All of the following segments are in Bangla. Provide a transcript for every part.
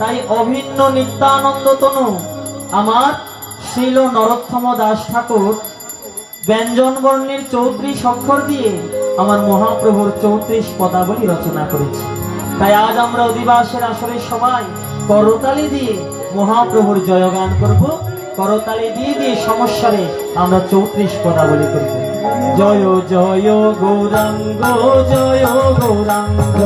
তাই অভিন্ন নিত্যানন্দ তনু, আমার শিল নরোত্তম দাস ঠাকুর, ব্যঞ্জন বর্ণের চৌত্রিশ অক্ষর দিয়ে আমার মহাপ্রভুর চৌত্রিশ পদাবলী রচনা করেছি। তাই আজ আমরা অধিবাসের আসরে সবাই করতালি দিয়ে মহাপ্রভুর জয়গান করব। করতালি দিয়ে দিয়ে সমস্যারে আমরা চৌত্রিশ পদাবলী করব। জয় জয় গৌরাঙ্গ জয় গৌরাঙ্গ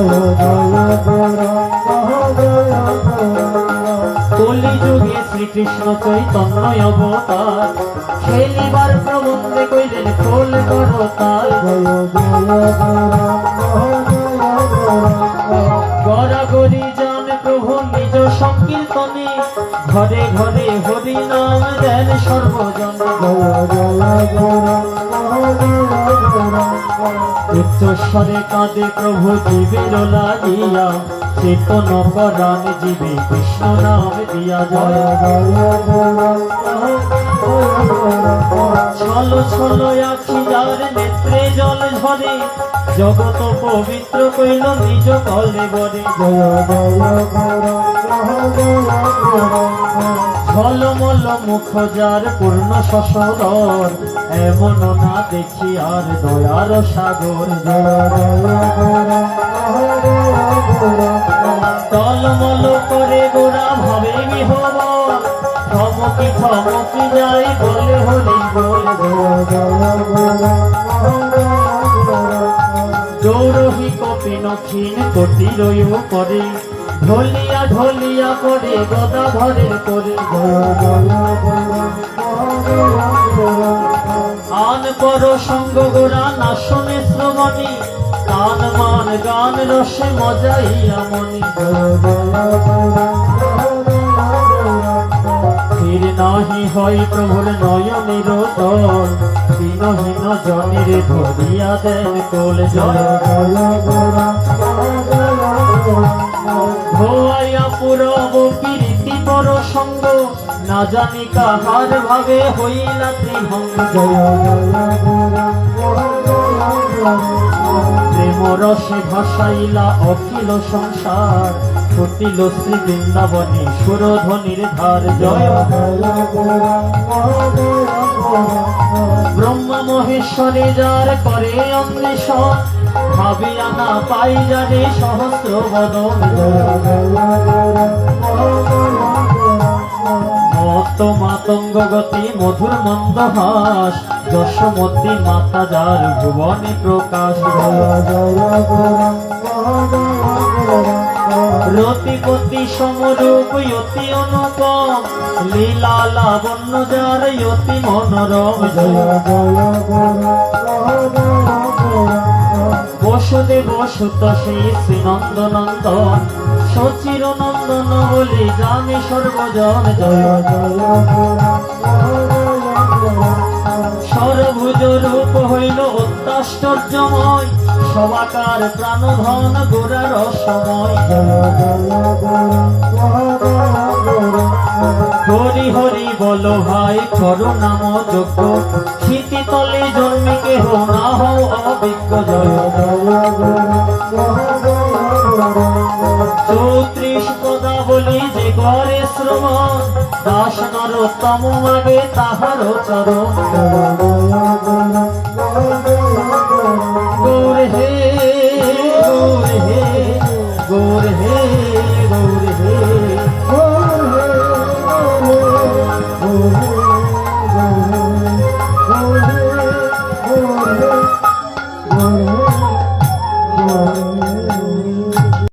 কলি যুগে শ্রীকৃষ্ণ চৈতন্য অবতার। খেলিবার প্রবন্ধে কইলেন, খোল করতাল গড়াগড়ি ঘরে ঘরে হরি নাম দেন সর্বজন। উচ্চস্বরে কাঁদে প্রভু জীবের লাগিয়া। চেতন পরাণ জীবে কৃষ্ণ নাম দিয়া জয় ছল ছল আখি যার নেত্রে জল ঝরে। জগত পবিত্র কইল নিজ কলে বরে। ঝলমল মুখ যার পূর্ণ শশধর এমন না দেখি আর দয়ার সাগর। টলমল থমকি যাই বলে হরি বল দৌরহি কপিন ক্ষীণ কোটি রয়ু করে ঢলিয়া ঢলিয়া করে গদা ধরে করে। আন পর সঙ্গ গোড়া নাশনে শ্রবণী কান মান গান রসে মজাইয়া মনি। হয় প্রভুর নয়নের তল দিনহীন জনের ধরিয়া দেন কোল সঙ্গ। না জানি কাহার ভাবে হইলা ত্রিভঙ্গ। প্রেম রসে ভাসাইলা অখিল সংসার। ফুটিল শ্রী বৃন্দাবনী সুরধ্বনির ধার জয়। ব্রহ্মা মহেশ্বরে যার করে অন্বেষণ ভাবিয়া না পাই জানে সহস্র মত মাতঙ্গ গতি মধুর মন্দহাস, যশোমতী মাতা যার ভুবনে প্রকাশ। রতিপতি সমরূপ, অতি অনুপম। লীলা লাবণ্য যার, অতি মনোরম। বসুদেব সুত সেই শ্রীনন্দনন্দন সচির নন্দন বলি, জানে সর্বজন জয় জয়। সরভুজ রূপ হইল অত্যাশ্চর্যময়, সবাকার প্রাণধন গোড়ার সময়। হরি হরি বল ভাই করুণাম যোগ্য শীতিতলে জন্মে কেহ না হও অভিজ্ঞ জয় চৌত্রিশ পদা বলি যে গড়ে শ্রম দাস নরোত্তম আগে তাহার চরণ।